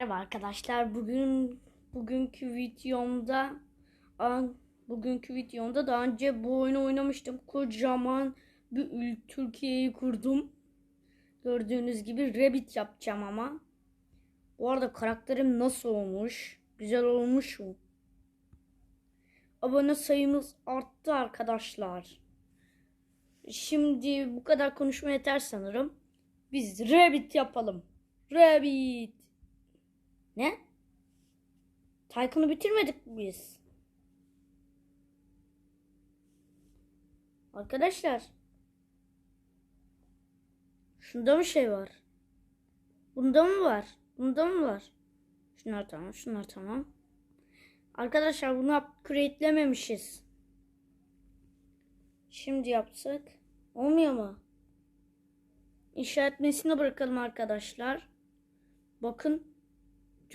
Merhaba arkadaşlar. Bugün bugünkü videomda bugünkü videomda daha önce bu oyunu oynamıştım. Kocaman bir Türkiye'yi kurdum. Gördüğünüz gibi Rabbit yapacağım ama. Bu arada karakterim nasıl olmuş? Güzel olmuş mu? Abone sayımız arttı arkadaşlar. Şimdi bu kadar konuşma yeter sanırım. Biz Rabbit yapalım. Rabbit. Ne? Taycan'ı bitirmedik biz? Arkadaşlar. Şunda mı şey var? Bunda mı var? Bunda mı var? Şunlar tamam, şunlar tamam. Arkadaşlar bunu upgrade'lememişiz. Şimdi yapsak. Olmuyor mu? İnşa etmesine bırakalım arkadaşlar. Bakın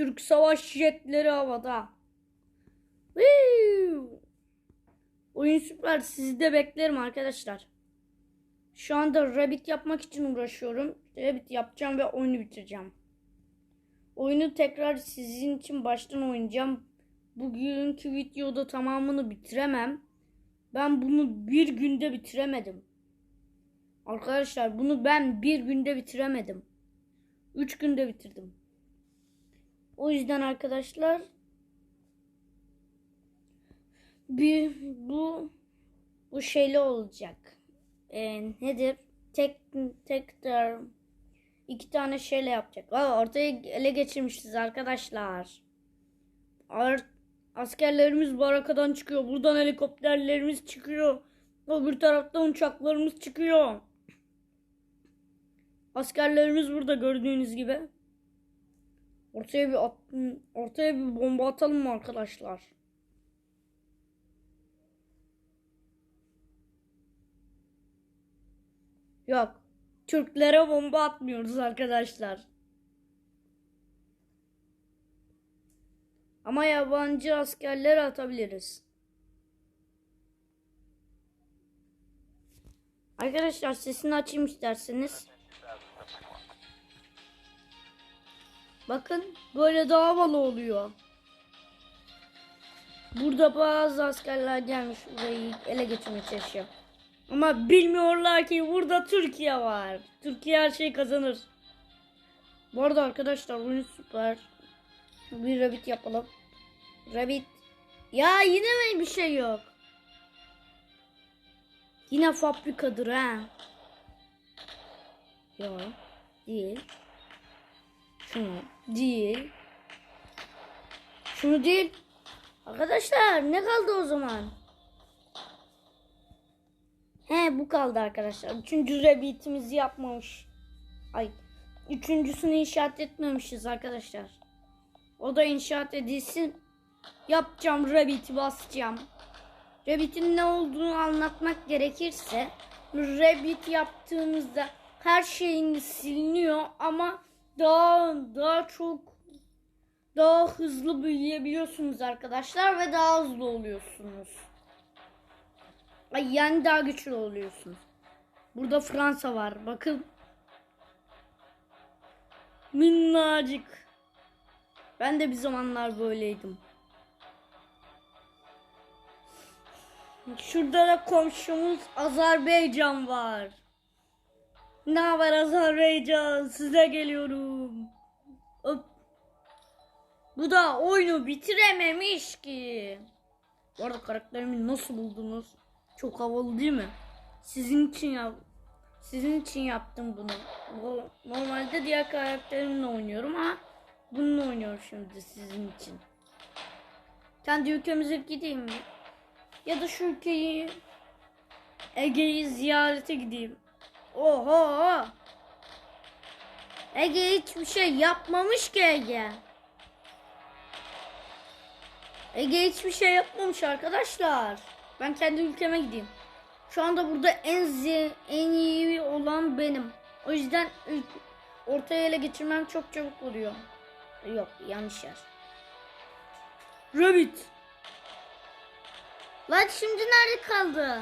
Türk savaş jetleri havada. Oyun süper. Sizi de beklerim arkadaşlar. Şu anda Rabbit yapmak için uğraşıyorum. Rabbit yapacağım ve oyunu bitireceğim. Oyunu tekrar sizin için baştan oynayacağım. Bugünkü videoda tamamını bitiremem. Ben bunu bir günde bitiremedim. Arkadaşlar bunu ben bir günde bitiremedim. Üç günde bitirdim. O yüzden arkadaşlar bir bu bu şeyli olacak. Ee, nedir? Tek tekrar iki tane şeyle yapacak. Aa, ortaya ele geçirmişiz arkadaşlar. Ar askerlerimiz barakadan çıkıyor. Buradan helikopterlerimiz çıkıyor. Öbür taraftan uçaklarımız çıkıyor. Askerlerimiz burada gördüğünüz gibi. Ortaya bir at, ortaya bir bomba atalım mı arkadaşlar? Yok. Türklere bomba atmıyoruz arkadaşlar. Ama yabancı askerlere atabiliriz. Arkadaşlar sesini açayım isterseniz. Bakın böyle daha havalı oluyor. Burada bazı askerler gelmiş burayı ele geçirmeye çalışıyor. Ama bilmiyorlar ki burada Türkiye var. Türkiye her şeyi kazanır. Bu arada arkadaşlar oyun süper. Bir rabbit yapalım. Rabbit. Ya yine mi bir şey yok? Yine fabrikadır ha. Yok. Değil. Şunu değil. Şunu değil. Arkadaşlar ne kaldı o zaman? He bu kaldı arkadaşlar. Üçüncü rabbitimizi yapmamış. Ay. Üçüncüsünü inşaat etmemişiz arkadaşlar. O da inşaat edilsin. Yapacağım rabbit'i basacağım. Rabbit'in ne olduğunu anlatmak gerekirse Rabbit yaptığımızda her şeyini siliniyor ama daha daha çok daha hızlı büyüyebiliyorsunuz arkadaşlar ve daha hızlı oluyorsunuz. Ay yani daha güçlü oluyorsunuz. Burada Fransa var. Bakın. Minnacık. Ben de bir zamanlar böyleydim. Şurada da komşumuz Azerbaycan var. Ne haber Azerbaycan? Size geliyorum. Hop. Bu da oyunu bitirememiş ki. Bu arada karakterimi nasıl buldunuz? Çok havalı değil mi? Sizin için yap sizin için yaptım bunu. Bu- Normalde diğer karakterimle oynuyorum ama bununla oynuyorum şimdi sizin için. Kendi ülkemize gideyim mi? Ya da şu ülkeyi Ege'yi ziyarete gideyim. Oho! Ege hiçbir şey yapmamış ki Ege. Ege hiçbir şey yapmamış arkadaşlar. Ben kendi ülkeme gideyim. Şu anda burada en zi- en iyi olan benim. O yüzden ortaya ele geçirmem çok çabuk oluyor. Yok yanlış yer. Rabbit. Lan şimdi nerede kaldı?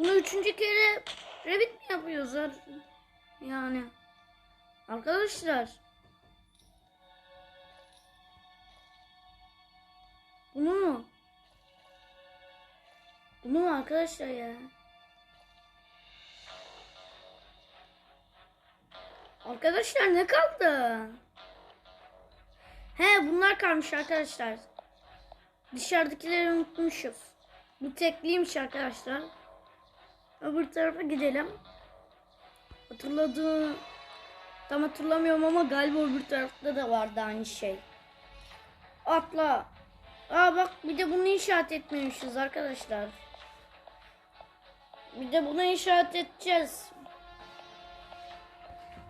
Bunu üçüncü kere Rabbit mi yapıyoruz? Yani. Arkadaşlar. Bunu mu? Bunu mu arkadaşlar ya? Arkadaşlar ne kaldı? He bunlar kalmış arkadaşlar. Dışarıdakileri unutmuşuz. Bu tekliymiş arkadaşlar. Öbür tarafa gidelim. Hatırladığım tam hatırlamıyorum ama galiba öbür tarafta da vardı aynı şey. Atla. Aa bak bir de bunu inşaat etmemişiz arkadaşlar. Bir de bunu inşaat edeceğiz.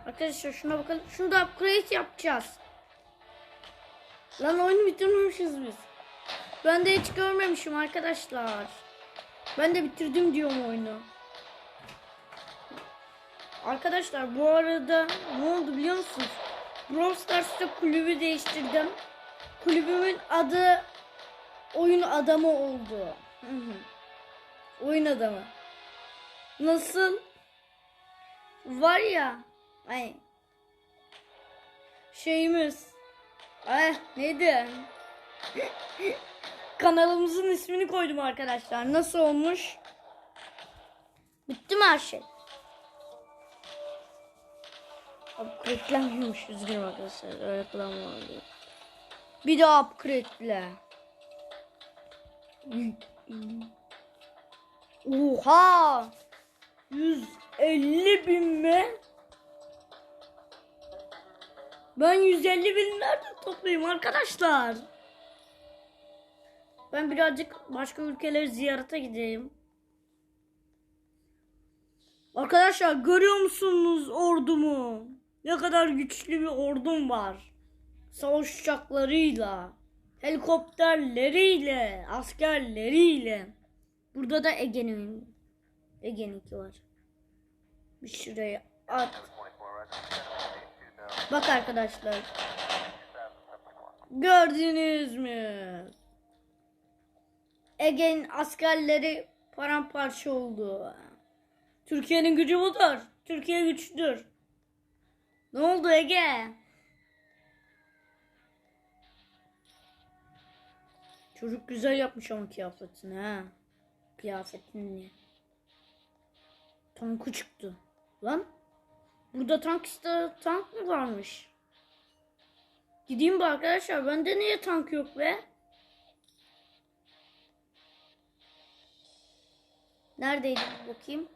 Arkadaşlar şuna bakalım. Şunu da upgrade yapacağız. Lan oyunu bitirmemişiz biz. Ben de hiç görmemişim arkadaşlar. Ben de bitirdim diyorum oyunu. Arkadaşlar bu arada ne oldu biliyor musunuz? Brawl Stars'ta kulübü değiştirdim. Kulübümün adı oyun adamı oldu. Oyun adamı. Nasıl? Var ya. Ay. Şeyimiz. Ay neydi? Kanalımızın ismini koydum arkadaşlar. Nasıl olmuş? Bitti mi her şey? Upgrade'lenmiyormuş üzgünüm arkadaşlar. Öyle kullanmamalıyım. Bir daha upgrade'le. Oha! 150 bin mi? Ben 150 bin nereden toplayayım arkadaşlar? Ben birazcık başka ülkeleri ziyarete gideyim. Arkadaşlar görüyor musunuz ordumu? Ne kadar güçlü bir ordum var. Savaş uçaklarıyla, helikopterleriyle, askerleriyle. Burada da Ege'nin Ege'ninki var. Bir şuraya at. Bak arkadaşlar. Gördünüz mü? Ege'nin askerleri paramparça oldu. Türkiye'nin gücü budur. Türkiye güçlüdür. Ne oldu Ege? Çocuk güzel yapmış ama kıyafetini ha. Kıyafetini. Tankı çıktı. Lan. Burada tank işte tank mı varmış? Gideyim mi arkadaşlar? Bende niye tank yok be? Neredeydi bakayım?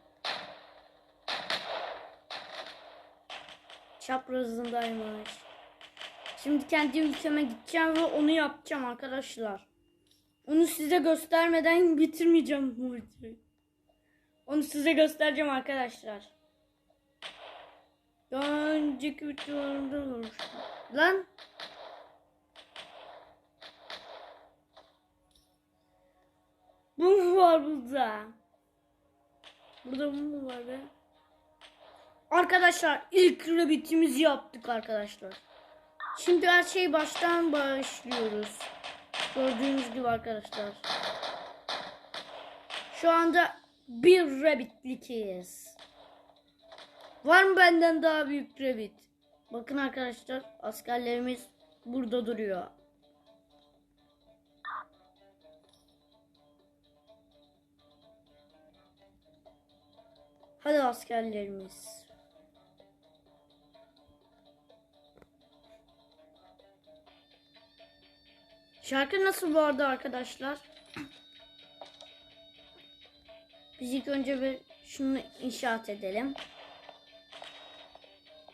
Çaprazındaymış. Şimdi kendi ülkeme gideceğim ve onu yapacağım arkadaşlar. Onu size göstermeden bitirmeyeceğim bu videoyu. Onu size göstereceğim arkadaşlar. Önceki videolarımda olmuştu. Lan. Bu mu var burada? Burada bu mu var be? Arkadaşlar ilk rabbitimizi yaptık arkadaşlar. Şimdi her şeyi baştan başlıyoruz. Gördüğünüz gibi arkadaşlar. Şu anda bir rabbitlikiz. Var mı benden daha büyük rabbit? Bakın arkadaşlar askerlerimiz burada duruyor. Hadi askerlerimiz. Şarkı nasıl bu arada arkadaşlar? Biz ilk önce bir şunu inşaat edelim.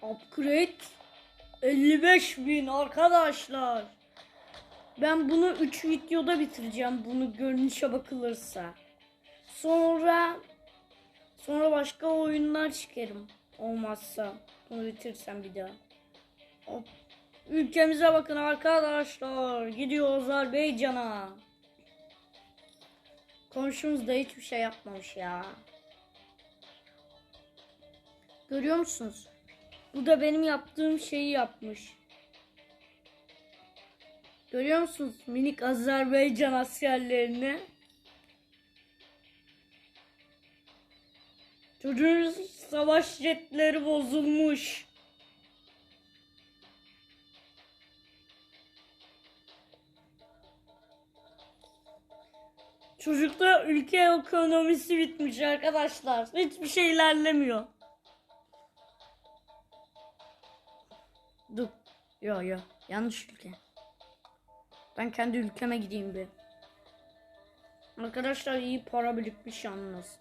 Upgrade 55 bin arkadaşlar. Ben bunu 3 videoda bitireceğim. Bunu görünüşe bakılırsa. Sonra sonra başka oyunlar çıkarım. Olmazsa bunu bitirsem bir daha. Hop. Ülkemize bakın arkadaşlar. Gidiyor Azerbaycan'a. Komşumuz da hiçbir şey yapmamış ya. Görüyor musunuz? Bu da benim yaptığım şeyi yapmış. Görüyor musunuz minik Azerbaycan askerlerini? Çocuğun savaş jetleri bozulmuş. Çocukta ülke ekonomisi bitmiş arkadaşlar. Hiçbir şey ilerlemiyor. Dur. Yo yo. Yanlış ülke. Ben kendi ülkeme gideyim bir. Arkadaşlar iyi para birikmiş yalnız.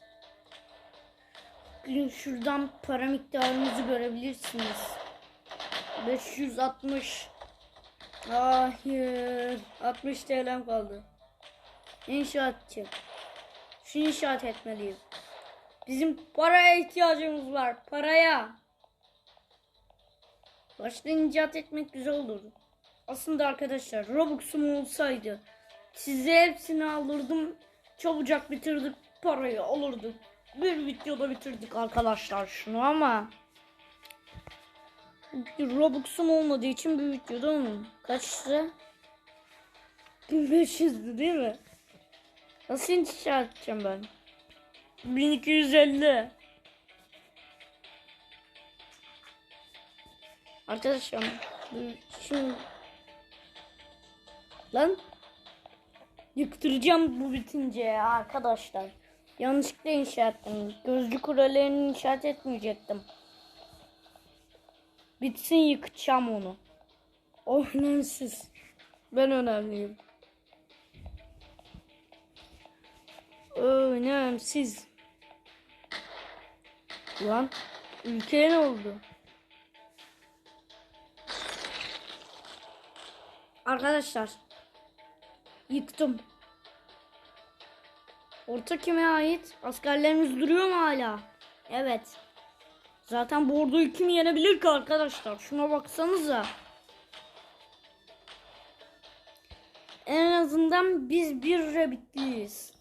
Bugün şuradan para miktarımızı görebilirsiniz. 560 Hayır. 60 TL'm kaldı. İnşaatçı. Şu inşaat etmeliyim. Bizim paraya ihtiyacımız var. Paraya. Başta inşaat etmek güzel olurdu. Aslında arkadaşlar Robux'um olsaydı size hepsini alırdım. Çabucak bitirdik parayı olurdu. Bir videoda bitirdik arkadaşlar şunu ama Robux'um olmadığı için bir videoda onun kaçtı? 1500'dü değil mi? Nasıl inşa edeceğim ben? 1250. Arkadaşlar bu- şimdi lan yıktıracağım bu bitince arkadaşlar. Yanlışlıkla inşa ettim. Gözcü kurallerini inşaat etmeyecektim. Bitsin yıkacağım onu. O önemsiz. Ben önemliyim. Önemsiz. Lan ülkeye ne oldu? Arkadaşlar yıktım. Orta kime ait? Askerlerimiz duruyor mu hala? Evet. Zaten bu orduyu kim yenebilir ki arkadaşlar? Şuna baksanıza. En azından biz bir rabbitliyiz.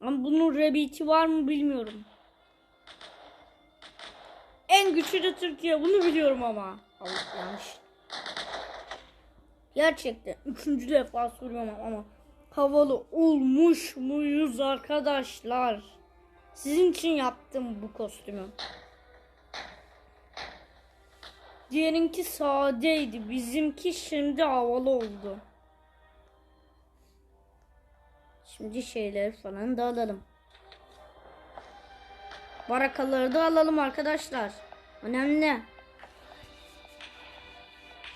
Ama bunun rabbiti var mı bilmiyorum. En güçlü de Türkiye. Bunu biliyorum ama. Allah yanlış. Gerçekten üçüncü defa soruyorum ama havalı olmuş muyuz arkadaşlar? Sizin için yaptım bu kostümü. Diğerinki sadeydi. Bizimki şimdi havalı oldu. Şimdi şeyleri falan da alalım. Barakaları da alalım arkadaşlar. Önemli.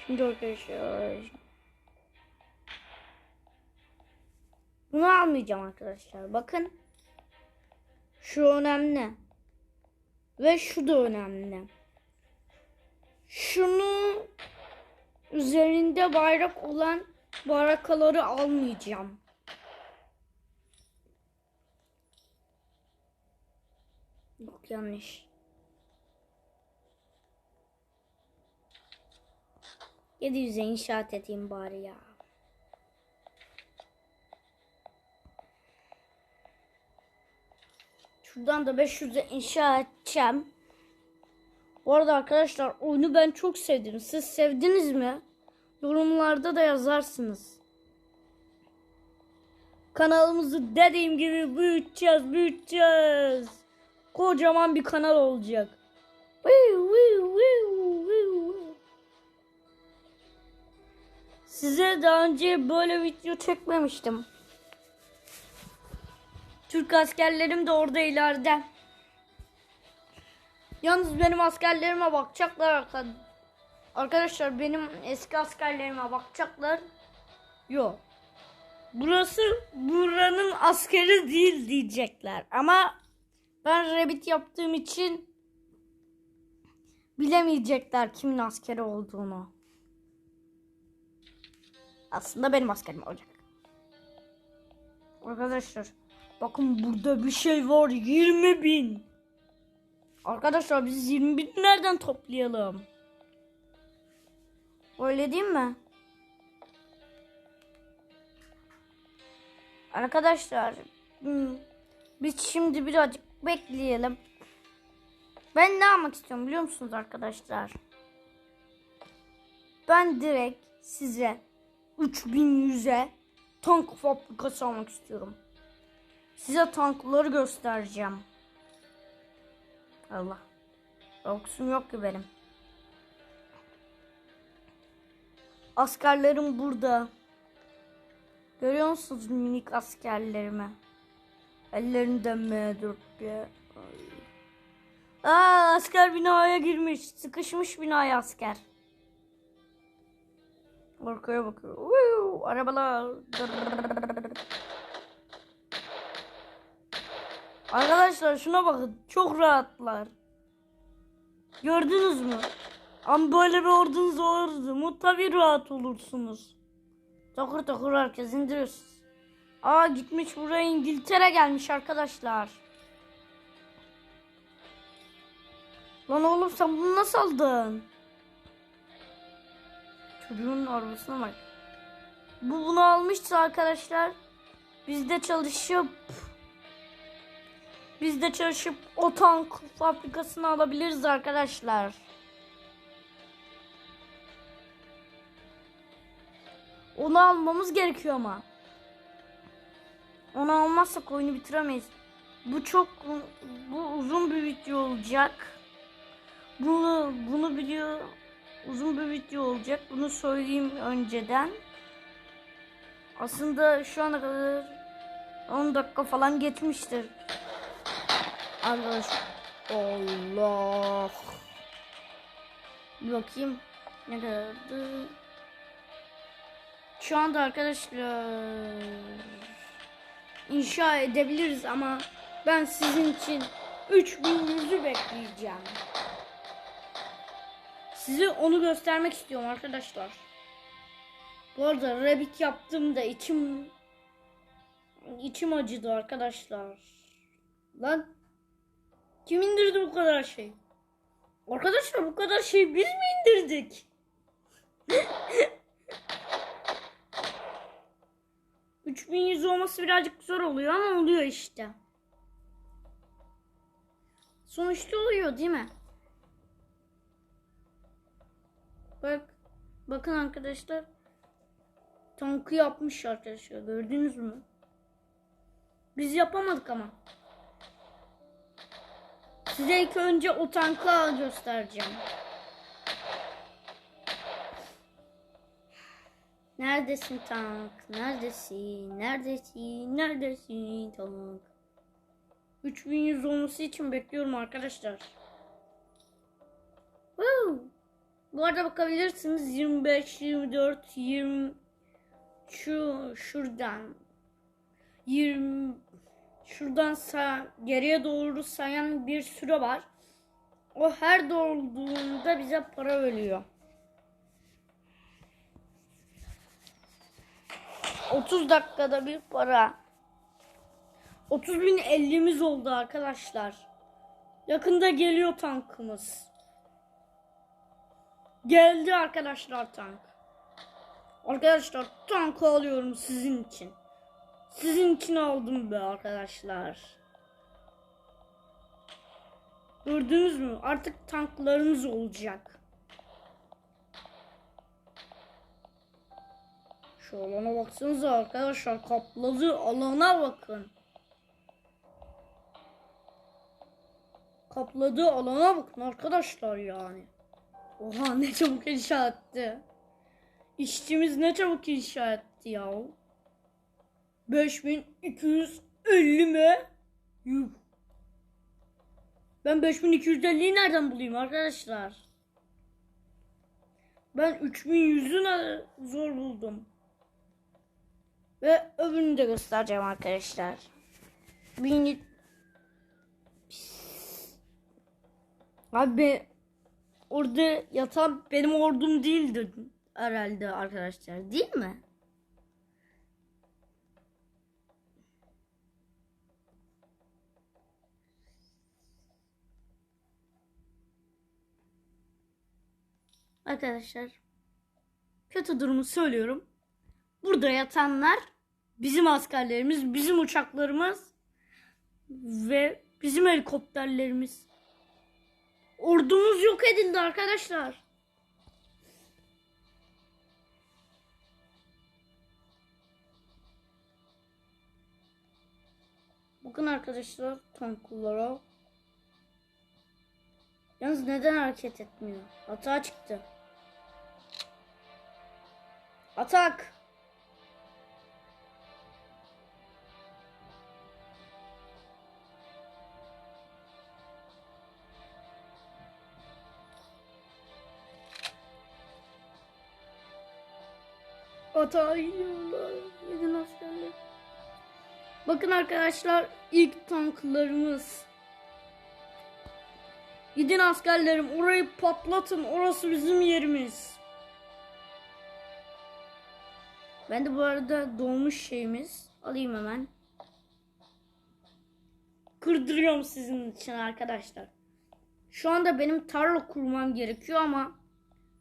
Şimdi arkadaşlar. Bunu almayacağım arkadaşlar. Bakın. Şu önemli. Ve şu da önemli. Şunu üzerinde bayrak olan barakaları almayacağım. Yok yanlış. Yedi yüze inşaat edeyim bari ya. Şuradan da 500'e inşa edeceğim. Bu arada arkadaşlar oyunu ben çok sevdim. Siz sevdiniz mi? Yorumlarda da yazarsınız. Kanalımızı dediğim gibi büyüteceğiz, büyüteceğiz. Kocaman bir kanal olacak. Size daha önce böyle video çekmemiştim. Türk askerlerim de orada ileride. Yalnız benim askerlerime bakacaklar arka- arkadaşlar. Benim eski askerlerime bakacaklar. Yok. Burası buranın askeri değil diyecekler. Ama ben Rabbit yaptığım için bilemeyecekler kimin askeri olduğunu. Aslında benim askerim olacak. Arkadaşlar bakın burada bir şey var 20 bin. Arkadaşlar biz 20 bin nereden toplayalım? Öyle değil mi? Arkadaşlar hmm, biz şimdi birazcık bekleyelim. Ben ne almak istiyorum biliyor musunuz arkadaşlar? Ben direkt size 3100'e tank fabrikası almak istiyorum. Size tankları göstereceğim. Allah. Robux'um yok ki benim. Askerlerim burada. Görüyor musunuz minik askerlerimi? Ellerinde M4 diye. Ay. Aa asker binaya girmiş. Sıkışmış binaya asker. Arkaya bakıyor. Uuu, arabalar. Arkadaşlar şuna bakın. Çok rahatlar. Gördünüz mü? Ama böyle bir ordunuz olurdu. mu tabii rahat olursunuz. Takır takır herkes indiriyorsunuz. Aa gitmiş buraya İngiltere gelmiş arkadaşlar. Lan oğlum sen bunu nasıl aldın? Çocuğun arabasına bak. Bu bunu almışsa arkadaşlar bizde çalışıp bizde çalışıp o tank fabrikasını alabiliriz arkadaşlar. Onu almamız gerekiyor ama. Onu almazsak oyunu bitiremeyiz. Bu çok bu uzun bir video olacak. Bunu bunu biliyor uzun bir video olacak. Bunu söyleyeyim önceden. Aslında şu ana kadar 10 dakika falan geçmiştir. Arkadaş Allah. Bir bakayım ne kadardı? Şu anda arkadaşlar inşa edebiliriz ama ben sizin için 3100'ü bekleyeceğim. Size onu göstermek istiyorum arkadaşlar. Bu arada rabbit yaptığımda içim içim acıdı arkadaşlar. Lan kim indirdi bu kadar şey? Arkadaşlar bu kadar şey biz mi indirdik? 3100 olması birazcık zor oluyor ama oluyor işte. Sonuçta oluyor değil mi? Bak. Bakın arkadaşlar. Tankı yapmış arkadaşlar. Gördünüz mü? Biz yapamadık ama. Size ilk önce o tankı göstereceğim. Neredesin tank? Neredesin? Neredesin? Neredesin tank? 3100 olması için bekliyorum arkadaşlar. Woo! Bu arada bakabilirsiniz 25, 24, 20 şu şuradan 20 şuradan sağ, geriye doğru sayan bir süre var. O her dolduğunda bize para veriyor. 30 dakikada bir para. 30 bin 50'miz oldu arkadaşlar. Yakında geliyor tankımız. Geldi arkadaşlar tank. Arkadaşlar tankı alıyorum sizin için. Sizin için aldım be arkadaşlar. Gördünüz mü? Artık tanklarımız olacak. Şu alana baksanıza arkadaşlar. Kapladığı alana bakın. Kapladığı alana bakın arkadaşlar yani. Oha ne çabuk inşa etti. İşçimiz ne çabuk inşa etti ya. 5250 mi? Yuh. Ben 5250'yi nereden bulayım arkadaşlar? Ben 3100'ü zor buldum. Ve öbürünü de göstereceğim arkadaşlar. Beni... Abi orada yatan benim ordum değildi herhalde arkadaşlar değil mi? Arkadaşlar kötü durumu söylüyorum. Burada yatanlar bizim askerlerimiz, bizim uçaklarımız ve bizim helikopterlerimiz. Ordumuz yok edildi arkadaşlar. Bakın arkadaşlar tanklara. Yalnız neden hareket etmiyor? Hata çıktı. Atak. Ata iniyorlar. Gidin askerler. Bakın arkadaşlar ilk tanklarımız. Gidin askerlerim orayı patlatın. Orası bizim yerimiz. Ben de bu arada dolmuş şeyimiz. Alayım hemen. Kırdırıyorum sizin için arkadaşlar. Şu anda benim tarla kurmam gerekiyor ama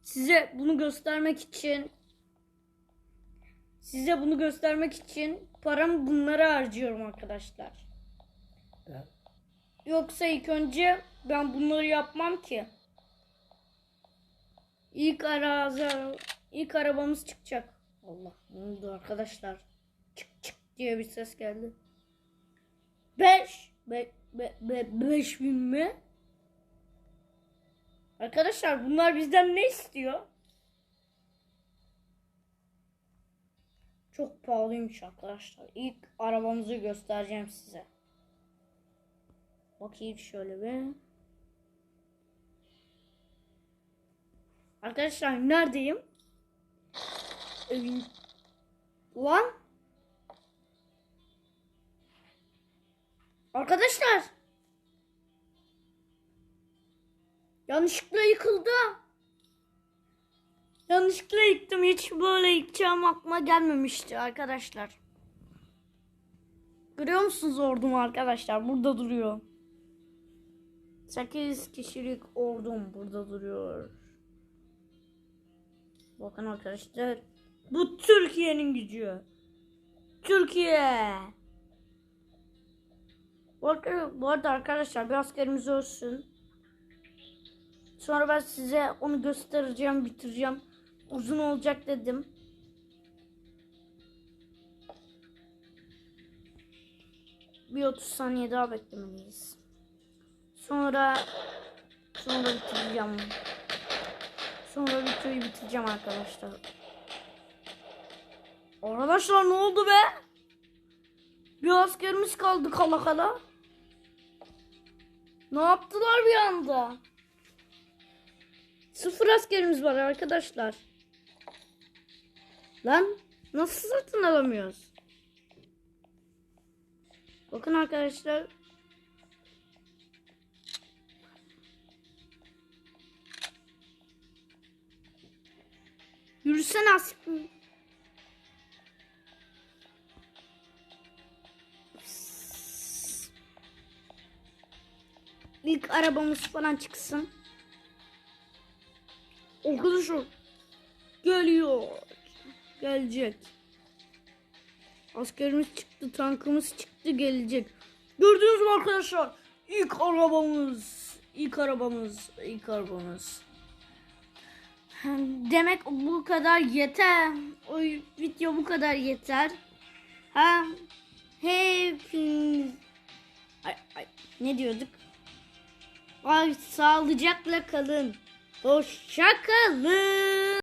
size bunu göstermek için size bunu göstermek için paramı bunlara harcıyorum arkadaşlar. Evet. Yoksa ilk önce ben bunları yapmam ki. İlk arazi, ilk arabamız çıkacak. Allah ne oldu arkadaşlar? Çık çık diye bir ses geldi. 5 be, be, be, beş bin mi? Arkadaşlar bunlar bizden ne istiyor? Çok pahalıymış arkadaşlar. İlk arabamızı göstereceğim size. Bakayım şöyle bir. Arkadaşlar neredeyim? Evin. Lan. Arkadaşlar. Yanlışlıkla yıkıldı. Yanlışlıkla yıktım. Hiç böyle yıkacağım aklıma gelmemişti arkadaşlar. Görüyor musunuz ordumu arkadaşlar? Burada duruyor. 8 kişilik ordum burada duruyor. Bakın arkadaşlar. Bu Türkiye'nin gücü. Türkiye. Bu arada, arkadaşlar bir askerimiz ölsün. Sonra ben size onu göstereceğim, bitireceğim. Uzun olacak dedim. Bir 30 saniye daha beklemeliyiz. Sonra sonra bitireceğim. Sonra videoyu bitireceğim arkadaşlar. Arkadaşlar ne oldu be? Bir askerimiz kaldı kala kala. Ne yaptılar bir anda? Sıfır askerimiz var arkadaşlar. Lan nasıl satın alamıyoruz? Bakın arkadaşlar. Yürüsene asker. İlk arabamız falan çıksın. Arkadaşlar geliyor. Gelecek. Askerimiz çıktı, tankımız çıktı, gelecek. Gördünüz mü arkadaşlar? İlk arabamız. İlk arabamız. ilk arabamız. Demek bu kadar yeter. O video bu kadar yeter. Ha hepiniz ay, ay, ne diyorduk? Ay sağlıcakla kalın. Hoşça kalın.